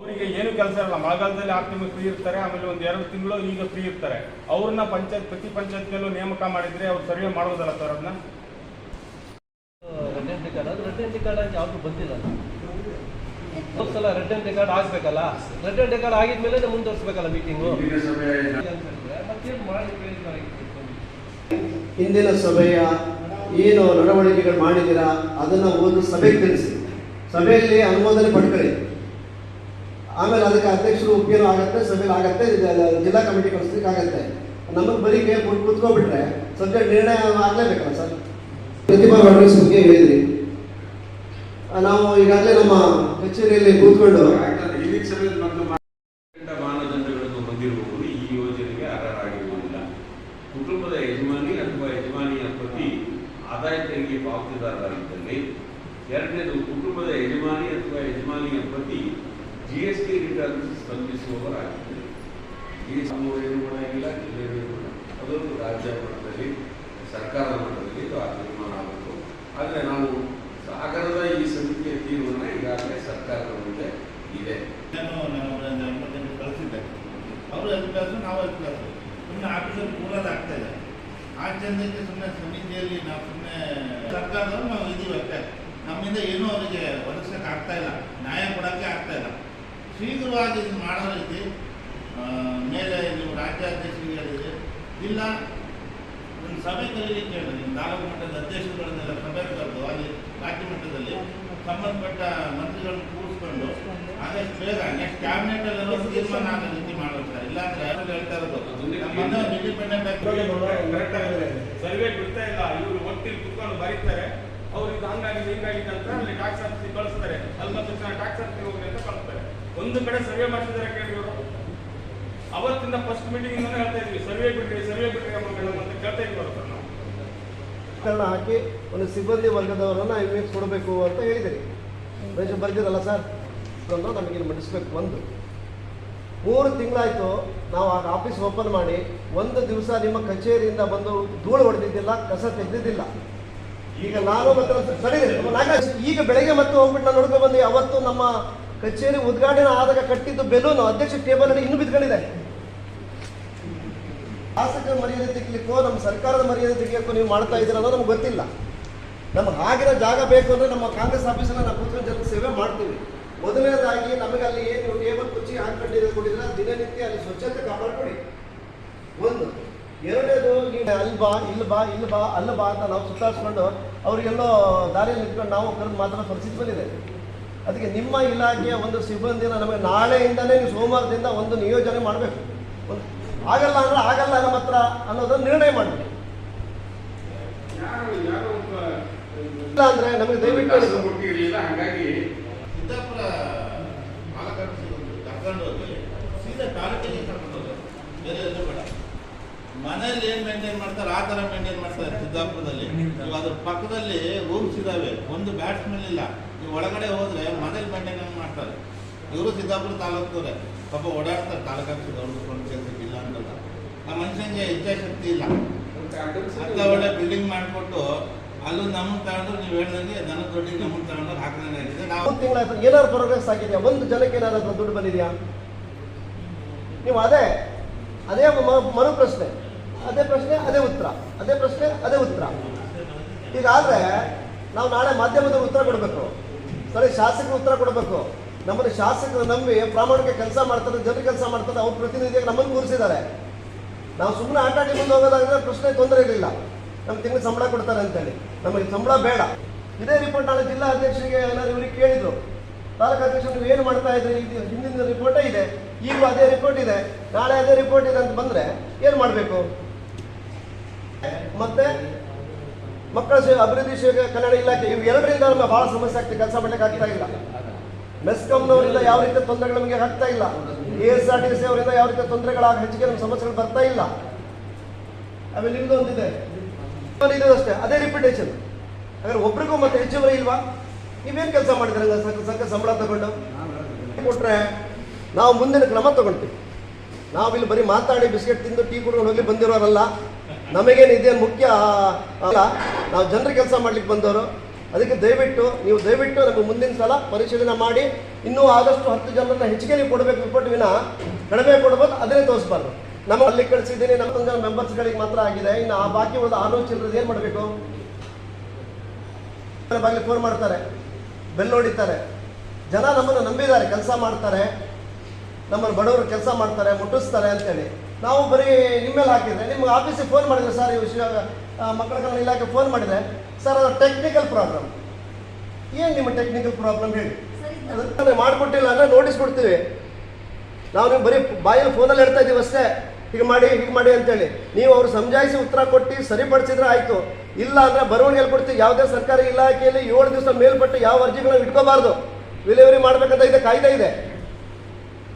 ಅವರಿಗೆ ಏನು ಕೆಲಸ ಇರಲ್ಲ ಮಳೆಗಾಲದಲ್ಲಿ ಆರು ತಿಂಗಳು ಫ್ರೀ ಇರ್ತಾರೆ ಆಮೇಲೆ ಒಂದು ಎರಡು ತಿಂಗಳು ಈಗ ಫ್ರೀ ಇರ್ತಾರೆ. ಅವ್ರನ್ನ ಪಂಚಾಯತ್ ಪ್ರತಿ ಪಂಚಾಯತ್ನಲ್ಲೂ ನೇಮಕ ಮಾಡಿದ್ರೆ ಅವ್ರು ಸರ್ವೆ ಮಾಡೋದಲ್ಲ ಸರ್ ಅದನ್ನ ರೆಡ್ ಕಾರ್ಡ್ ಅದು ರೆಡ್ ಕಾರ್ಡ್ ಆಗಿ ಯಾವುದು ಬಂದಿಲ್ಲ. ಹೋದ್ ಸಲ ರೆಡ್ ಕಾರ್ಡ್ ಆಗ್ಬೇಕಲ್ಲ ರೆಡ್ ಕಾರ್ಡ್ ಆಗಿದ್ಮೇಲೆ ಮುಂದುವರ್ಸ್ಬೇಕಲ್ಲ ಮೀಟಿಂಗು ಹಿಂದಿನ ಸಭೆಯ ಏನು ನಡವಳಿಕೆಗಳು ಮಾಡಿದ್ದೀರಾ ಅದನ್ನ ಓದಿ ಸಭೆಗೆ ತಿಳಿಸಿ. ಸಭೆಯಲ್ಲಿ ಅನುಮೋದನೆ ಪಡ್ಕೊಳ್ಳಿ. ಆಮೇಲೆ ಅದಕ್ಕೆ ಅಧ್ಯಕ್ಷರು ಉಪಯೋಗ ಆಗುತ್ತೆ ಸಭೆಯಲ್ಲಿ ಆಗತ್ತೆ ಜಿಲ್ಲಾ ಕಮಿಟಿ ಕಳಿಸ್ಲಿಕ್ಕೆ ಆಗತ್ತೆ. ನಮಗೆ ಬರೀ ಕೈ ಕೊಟ್ಟು ಕುತ್ಕೊಬಿಟ್ರೆ ಸಬ್ಜೆಕ್ಟ್ ನಿರ್ಣಯ ಆಗಲೇಬೇಕಲ್ಲ ಸರ್? ಪ್ರತಿಭಾ ವರ್ಗಸ್ ಬಗ್ಗೆ ಹೇಳಿದ್ರಿ. ನಾವು ಈಗಾಗಲೇ ನಮ್ಮ ಕಚೇರಿಯಲ್ಲಿ ಕೂತ್ಕೊಂಡು ಮಾನದಂಡಗಳನ್ನು ಹೊಂದಿರುವವರು ಈ ಯೋಜನೆಗೆ ಅರ್ಹರಾಗಿರುವುದಿಲ್ಲ. ಕುಟುಂಬದ ಯಜಮಾನಿ ಅಥವಾ ಯಜಮಾನಿಯ ಪತಿ ಆದಾಯ ತೆರಿಗೆ ಪಾವತಿದಾರರಾಗಿದ್ದಲ್ಲಿ ಎರಡನೇದು ಕುಟುಂಬದ ಯಜಮಾನಿ ಅಥವಾ ಯಜಮಾನಿಯ ಪತಿ ಜಿ ಎಸ್ ಟಿ ರಿಟರ್ನ್ ಸ್ಪಂದಿಸುವವರಾಗಿದ್ದರೆ, ಈ ಎಸ್ ಏನು ಮಾಡಾಗಿಲ್ಲ ಜಿಲ್ಲೆಗಳು ಮಾಡಲ್ಲ. ಅದೊಂದು ರಾಜ್ಯ ಮಟ್ಟದಲ್ಲಿ ಸರ್ಕಾರದ ಮಟ್ಟದಲ್ಲಿ ಇದು ಆ ತೀರ್ಮಾನ ಆಗುತ್ತೆ. ಆದರೆ ನಾವು ಸಾಗರದ ಈ ಸಮಿತಿಯ ತೀರ್ಮಾನ ಈಗಾಗಲೇ ಸರ್ಕಾರದ ಮುಂದೆ ಇದೆ. ನಾನು ನಮ್ಮ ಕಳಿಸಿದ್ದೆ. ಅವರು ಹೆಲ್ಪ್ ಕ್ಲಾಸು ನಾವು ಕ್ಲಾಸು ಸುಮ್ಮನೆ ಆಫೀಸಲ್ಲಿ ಕೂಡ ಆಗ್ತಾ ಇದೆ ಆ ಜನರಿಗೆ ಸುಮ್ಮನೆ ಸಮಿತಿಯಲ್ಲಿ ನಾವು ಸುಮ್ಮನೆ ಸರ್ಕಾರದವ್ರು ನಾವು ಇದೀವಿ ಅಷ್ಟೇ. ನಮ್ಮಿಂದ ಏನೂ ಅವರಿಗೆ ಒದಗಿಸಕ್ಕೆ ಆಗ್ತಾ ಇಲ್ಲ. ನ್ಯಾಯ ಕೊಡೋಕ್ಕೆ ಆಗ್ತಾ ಇಲ್ಲ. ಶೀಘ್ರವಾಗಿ ಇದು ಮಾಡೋ ರೀತಿ ಮೇಲೆ ನೀವು ರಾಜ್ಯಾಧ್ಯಕ್ಷರಿಗೆ ಹೇಳಿದರೆ ಇಲ್ಲ ಒಂದು ಸಭೆ ಕರೀಲಿಕ್ಕೆ ಕೇಳಿದೆ. ನಿಮ್ಮ ತಾಲೂಕು ಮಟ್ಟದ ಅಧ್ಯಕ್ಷರುಗಳನ್ನೆಲ್ಲ ಸಭೆ ಕರೆದು ಅಲ್ಲಿ ರಾಜ್ಯ ಮಟ್ಟದಲ್ಲಿ ಸಂಬಂಧಪಟ್ಟ ಮಂತ್ರಿಗಳನ್ನು ಕೂರಿಸ್ಕೊಂಡು ಆದಷ್ಟು ಬೇಗ ನೆಕ್ಸ್ಟ್ ಕ್ಯಾಬಿನೆಟ್ ಅಲ್ಲಿ ತೀರ್ಮಾನ ಆಗೋ ರೀತಿ ಮಾಡೋದು ಸರ್. ಇಲ್ಲಾಂದ್ರೆ ಯಾರು ಹೇಳ್ತಾ ಇರೋದು? ಇಂಡಿಪೆಂಡೆಂಟ್ ಕರೆಕ್ಟ್ ಆಗಿದೆ ಸರ್ವೆ ಬಿಡ್ತಾ ಇಲ್ಲ. ಇವರು ಒಟ್ಟಿಗೆ ಕುತ್ಕೊಂಡು ಬರೀತಾರೆ. ಅವ್ರಿಗೆ ಇದು ಹಿಂಗಾಗಿ ಹಿಂಗಾಗಿದೆ ಅಂತ ಅಲ್ಲಿ ಟ್ಯಾಕ್ಸ್ ಆಫೀಸಿಗೆ ಕಳಿಸ್ತಾರೆ. ಅಲ್ಲಿ ಮತ್ತೆ ಟ್ಯಾಕ್ಸ್ ಆಫೀಸಿಗೆ ಹೋಗಿ ಅಂತ ಕಳಿಸ್ತಾರೆ. ಒಂದು ಕಡೆ ಸರ್ವೆ ಮಾಡಿಸಿದಾರೆ ಕೇಳಿ ಇವರು ಅವತ್ತಿಂದ ಫಸ್ಟ್ ಮೀಟಿಂಗ್ ಹೇಳ್ತಾ ಇದ್ವಿ. ಸರ್ವೆ ಬಿಡ್ರಿ, ಸರ್ವೆ ಅಮ್ಮ ಮೇಡಮ್ ಅಂತ ಕೇಳ್ತಾ ಇದ್ವಿ ಅವ್ರ ನಾವು. ಹಾಕಿ ಒಂದು ಸಿಬ್ಬಂದಿ ವರ್ಗದವರನ್ನ ಇಮೇಜ್ ಕೊಡಬೇಕು ಅಂತ ಹೇಳಿದಿರಿ. ಮೇಷ ಬರ್ದಿರಲ್ಲ ಸರ್? ಅದನ್ನು ನಮಗೆ ಮಡಿಸ್ಬೇಕು ಒಂದು. ಮೂರು ತಿಂಗಳಾಯಿತು ನಾವು ಆ ಆಫೀಸ್ ಓಪನ್ ಮಾಡಿ ಒಂದು ದಿವಸ ನಿಮ್ಮ ಕಚೇರಿಯಿಂದ ಬಂದು ಧೂಳು ಹೊಡೆದಿದ್ದಿಲ್ಲ, ಕಸ ತೆಗೆದಿದ್ದಿಲ್ಲ. ಈಗ ನಾನು ಮತ್ತೆ ಸರಿ ಈಗ ಬೆಳಗ್ಗೆ ಮತ್ತೆ ಹೋಗ್ಬಿಟ್ಟು ನಾನು ನೋಡ್ಕೊಂಡು ಬಂದು. ಅವತ್ತು ನಮ್ಮ ಕಚೇರಿ ಉದ್ಘಾಟನೆ ಆದಾಗ ಕಟ್ಟಿದ್ದು ಬೆಲೂನು. ಅಧ್ಯಕ್ಷ ಟೇಬಲ್ ಅಲ್ಲಿ ಇನ್ನೂ ಬಿದ್ಕೊಂಡಿದೆ ಶಾಸಕರ ಮರ್ಯಾದೆ ತೆಗಿಲಿಕ್ಕೋ, ನಮ್ಮ ಸರ್ಕಾರದ ಮರ್ಯಾದೆ ತೆಗಿಯೋಕ್ಕೋ ನೀವು ಮಾಡ್ತಾ ಇದ್ದೀರ ಅನ್ನೋದು ನಮ್ಗೆ ಗೊತ್ತಿಲ್ಲ. ನಮ್ಗೆ ಆಗಿರೋ ಜಾಗ ಬೇಕು ಅಂದರೆ ನಮ್ಮ ಕಾಂಗ್ರೆಸ್ ಆಫೀಸಲ್ಲಿ ನಾವು ಕೂತ್ಕೊಂಡು ಜನರ ಸೇವೆ ಮಾಡ್ತೀವಿ. ಮೊದಲನೇದಾಗಿ ನಮಗೆ ಅಲ್ಲಿ ಏನು ಟೇಬಲ್, ಕುರ್ಚಿ ಹಾಕೊಂಡಿದ್ರೆ ಕೊಟ್ಟಿದ್ರೆ ದಿನನಿತ್ಯ ಅಲ್ಲಿ ಸ್ವಚ್ಛತೆ ಕಾಪಾಡ್ಕೊಡಿ. ಒಂದು. ಎರಡನೇದು, ನೀವು ಅಲ್ಲಿ ಬಾ, ಇಲ್ಲಿ ಬಾ ಇಲ್ಲಿ ಬಾ, ಅಲ್ಲಿ ಬಾ ಅಂತ ನಾವು ಸುತ್ತಾಡಿಸ್ಕೊಂಡು ಅವ್ರಿಗೆಲ್ಲೋ ದಾರಿಯಲ್ಲಿ ನಿಂತ್ಕೊಂಡು ನಾವು ಕರೆದು ಮಾತ್ರ ಪರಿಸ್ಥಿತಿ ಬಂದಿದೆ. ಅದಕ್ಕೆ ನಿಮ್ಮ ಇಲಾಖೆಯ ಒಂದು ಸಿಬ್ಬಂದಿನ ನಮಗೆ ನಾಳೆಯಿಂದಲೇ ನೀವು ಸೋಮವಾರದಿಂದ ಒಂದು ನಿಯೋಜನೆ ಮಾಡಬೇಕು. ಒಂದು ಆಗಲ್ಲ ಅಂದ್ರೆ ಆಗಲ್ಲ ನಮ್ಮ ಹತ್ರ ಅನ್ನೋದನ್ನು ನಿರ್ಣಯ ಮಾಡಬೇಕು ಇಲ್ಲ ಅಂದ್ರೆ ನಮಗೆ ದಯವಿಟ್ಟು ಹಾಗಾಗಿ ಮನೇಲಿ ಏನ್ ಮೇಂಟೈನ್ ಮಾಡ್ತಾರೆ ಆ ತರ ಮೇಂಟೈನ್ ಮಾಡ್ತಾರೆ ಸಿದ್ದಾಪುರದಲ್ಲಿ ನೀವು ಅದ್ರ ಪಕ್ಕದಲ್ಲಿ ರೂಮ್ಸ್ ಇದಾವೆ ಒಂದು ಬ್ಯಾಟ್ಸ್ಮನ್ ಇಲ್ಲ. ನೀವು ಒಳಗಡೆ ಹೋದ್ರೆ ಮನೇಲಿ ಮೇಂಟೈನ್ ಮಾಡ್ತಾರೆ? ಇವರು ಸಿದ್ದಾಪುರ ತಾಲೂಕವ್ರೆ ಪಾಪ ಓಡಾಡ್ತಾರೆ ತಾಲೂಕು ಕೊಂಡು ಕೆಲಸಕ್ಕೆ ಇಲ್ಲ ಅಂತಲ್ಲ. ಆ ಮನುಷ್ಯನಿಗೆ ಇಚ್ಛಾಶಕ್ತಿ ಇಲ್ಲ. ಅಂತ ಒಳ್ಳೆ ಬಿಲ್ಡಿಂಗ್ ಮಾಡಿಕೊಟ್ಟು ಅಲ್ಲೂ ನಮ್ಮ ತಗೊಂಡು ನೀವು ಹೇಳ್ದಂಗೆ ನನ್ನ ದೊಡ್ಡ ನಮ್ಮ ತಗೊಂಡು ಹಾಕಿದಂಗೆ ಆಗಿದೆ. ನಾವು ತಿಂಗಳಾಯ್ತು ಏನಾದ್ರು ಪ್ರೋಗ್ರೆಸ್ ಆಗಿದೆಯಾ? ಒಂದು ಜನಕ್ಕೆ ಏನಾದ್ರು ದುಡ್ಡು ಬಂದಿದೆಯಾ? ನೀವು ಅದೇ ಅದೇ ಮ- ಮರು ಪ್ರಶ್ನೆ ಅದೇ ಪ್ರಶ್ನೆ, ಅದೇ ಉತ್ತರ. ಅದೇ ಪ್ರಶ್ನೆ, ಅದೇ ಉತ್ತರ. ಹೀಗಾದ್ರೆ ನಾವು ನಾಳೆ ಮಾಧ್ಯಮದ ಉತ್ತರ ಕೊಡಬೇಕು. ಸರಿ, ಶಾಸಕರು ಉತ್ತರ ಕೊಡಬೇಕು. ನಮ್ಮನ್ನು ಶಾಸಕರು ನಂಬಿ ಪ್ರಾಮಾಣಿಕ ಕೆಲಸ ಮಾಡ್ತಾರೆ ಜನರು ಕೆಲಸ ಮಾಡ್ತಾರೆ, ಅವ್ರ ಪ್ರತಿನಿಧಿಯಾಗಿ ನಮ್ಮನ್ನು ಕೂರಿಸಿದ್ದಾರೆ. ನಾವು ಸುಮ್ಮನೆ ಆಟ ಆಡಿ ಮುಂದೆ ಹೋಗೋದಾದ್ರೆ ಪ್ರಶ್ನೆ ತೊಂದರೆ ಇರಲಿಲ್ಲ. ನಮ್ಗೆ ತಿಂಗಳು ಸಂಬಳ ಕೊಡ್ತಾರೆ ಅಂತೇಳಿ. ನಮಗೆ ಸಂಬಳ ಬೇಡ. ಇದೇ ರಿಪೋರ್ಟ್ ನಾಳೆ ಜಿಲ್ಲಾ ಅಧ್ಯಕ್ಷರಿಗೆ ಏನಾದ್ರು ಇವ್ರಿಗೆ ಕೇಳಿದ್ರು. ತಾಲೂಕು ಅಧ್ಯಕ್ಷರು ನೀವು ಏನು ಮಾಡ್ತಾ ಇದ್ರಿ? ಇದು ಹಿಂದಿನ ರಿಪೋರ್ಟೇ ಇದೆ. ಈಗಲೂ ಅದೇ ರಿಪೋರ್ಟ್ ಇದೆ. ನಾಳೆ ಅದೇ ರಿಪೋರ್ಟ್ ಇದೆ ಅಂತ ಬಂದ್ರೆ ಏನು ಮಾಡಬೇಕು? ಮತ್ತೆ ಮಕ್ಕಳ ಅಭಿವೃದ್ಧಿ ಸೇವೆ ಕನ್ನಡ ಇಲಾಖೆ, ಇವು ಎರಡರಿಂದ ನಮಗೆ ಬಹಳ ಸಮಸ್ಯೆ ಆಗ್ತದೆ, ಕೆಲಸ ಮಾಡ್ಲಿಕ್ಕೆ ಆಗ್ತಾ ಇಲ್ಲ. ಮೆಸ್ಕಾಂನವರಿಂದ ಯಾವ ರೀತಿಯ ತೊಂದರೆಗಳು ನಮಗೆ ಆಗ್ತಾ ಇಲ್ಲ. A S R T C ಅವರಿಂದ ಯಾವ ರೀತಿಯ ತೊಂದರೆಗಳಾಗ ಹೆಚ್ಚಿಗೆ ನಮ್ಮ ಸಮಸ್ಯೆಗಳು ಬರ್ತಾ ಇಲ್ಲ. ಆಮೇಲೆ ನಿಮ್ದು ಒಂದಿದೆ. ಅಷ್ಟೇ, ಅದೇ ರಿಪಿಟೇಷನ್ ಹಾಗಾದ್ರೆ ಒಬ್ರಿಗೂ ಮತ್ತೆ ಹೆಚ್ಚುವರಿ ಇಲ್ವಾ? ನೀವೇನು ಕೆಲಸ ಮಾಡಿದ್ರೆ? ಸಂಘ ಸಂಬಳ ತಗೊಂಡು? ಕೊಟ್ರೆ ನಾವು ಮುಂದಿನ ಕ್ರಮ ತಗೊಳ್ತೀವಿ ಇಲ್ಲಿ ಬರೀ ಮಾತಾಡಿ, ಬಿಸ್ಕೆಟ್ ತಿಂದು ಟೀ ಕುಡ್ಕೊಂಡು ಹೋಗಿ ಬಂದಿರೋರಲ್ಲ. ನಮಗೇನು ಇದೇನು ಮುಖ್ಯ ನಾವು ಜನರ ಕೆಲಸ ಮಾಡ್ಲಿಕ್ಕೆ ಬಂದವರು. ಅದಕ್ಕೆ ದಯವಿಟ್ಟು, ನೀವು ದಯವಿಟ್ಟು ನಮಗೆ ಮುಂದಿನ ಸಲ ಪರಿಶೀಲನೆ ಮಾಡಿ, ಇನ್ನೂ ಆದಷ್ಟು ಹತ್ತು ಜನರನ್ನ ಹೆಚ್ಚಿಗೆ ನೀವು ಕೊಡಬೇಕು ರಿಪೋರ್ಟ್ ವಿನ, ಕಡಿಮೆ ಕೊಡ್ಬೋದು, ಅದನ್ನೇ ತೋರಿಸ್ಬಾರ್ದು. ನಮ್ಮ ಅಲ್ಲಿ ಕಳಿಸಿದ್ದೀನಿ, ನಮ್ಮ ಜನ ಮೆಂಬರ್ಸ್ಗಳಿಗೆ ಮಾತ್ರ ಆಗಿದೆ. ಇನ್ನು ಆ ಬಾಕಿ ಉಳಿದ ಆಲೋಚನೆ ಏನು ಮಾಡಬೇಕು? ಬಾಗಿಲು ಫೋನ್ ಮಾಡ್ತಾರೆ ಬೆಲ್ ಹೊಡಿತಾರೆ. ಜನ ನಮ್ಮನ್ನು ನಂಬಿದ್ದಾರೆ, ಕೆಲಸ ಮಾಡ್ತಾರೆ. ನಮ್ಮನ್ನು ಬಡವರು ಕೆಲಸ ಮಾಡ್ತಾರೆ, ಮುಟ್ಟಿಸ್ತಾರೆ ಅಂತೇಳಿ. ನಾವು ಬರೀ ನಿಮ್ಮ ಮೇಲೆ ಹಾಕಿದ್ರೆ, ನಿಮ್ಗೆ ಆಫೀಸಿಗೆ ಫೋನ್ ಮಾಡಿದ್ರೆ ಸರ್ ಈ ವಿಷಯ ಮಕ್ಕಳ ಕಲ್ಯಾಣ ಇಲಾಖೆ ಫೋನ್ ಮಾಡಿದ್ರೆ ಸರ್ ಅದು ಟೆಕ್ನಿಕಲ್ ಪ್ರಾಬ್ಲಮ್ ಏನು ನಿಮ್ಮ ಟೆಕ್ನಿಕಲ್ ಪ್ರಾಬ್ಲಮ್ ಹೇಳಿ? ಅದಕ್ಕೆ ಮಾಡಿಕೊಟ್ಟಿಲ್ಲ ಅಂದರೆ ನೋಟಿಸ್ ಕೊಡ್ತೀವಿ. ನಾವು ನೀವು ಬರೀ ಬಾಯಲ್ಲಿ ಫೋನಲ್ಲಿ ಹೇಳ್ತಾ ಇದ್ದೀವಿ ಅಷ್ಟೇ. ಹೀಗೆ ಮಾಡಿ ಹೀಗೆ ಮಾಡಿ ಅಂತೇಳಿ. ನೀವು ಅವರು ಸಮಜಾಯಿಸಿ ಉತ್ತರ ಕೊಟ್ಟು ಸರಿಪಡಿಸಿದ್ರೆ ಆಯಿತು. ಇಲ್ಲ ಅಂದರೆ ಬರವಣಿಗೆಯಲ್ಲಿ ಕೊಡ್ತೀವಿ. ಯಾವುದೇ ಸರ್ಕಾರಿ ಇಲಾಖೆಯಲ್ಲಿ ಏಳು ದಿವಸ ಮೇಲ್ಪಟ್ಟು ಯಾವ ಅರ್ಜಿಗಳನ್ನ ಇಟ್ಕೋಬಾರ್ದು. ವಿಲೇವರಿ ಮಾಡಬೇಕಂತ ಇದೆ, ಕಾಯ್ದೆ ಇದೆ.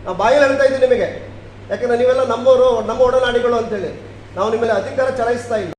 ನಾವು ಬಾಯಲ್ಲಿ ಹೇಳ್ತಾ ಇದ್ದೀವಿ ನಿಮಗೆ. ಯಾಕಂದ್ರೆ ನೀವೆಲ್ಲ ನಮ್ಮವರು ನಮ್ಮ ಒಡನಾಡಿಗಳು ಅಂತೇಳಿ. ನಾವು ನಿಮ್ಮಲ್ಲಿ ಅಧಿಕಾರ ಚಲಾಯಿಸ್ತಾ ಇಲ್ಲ.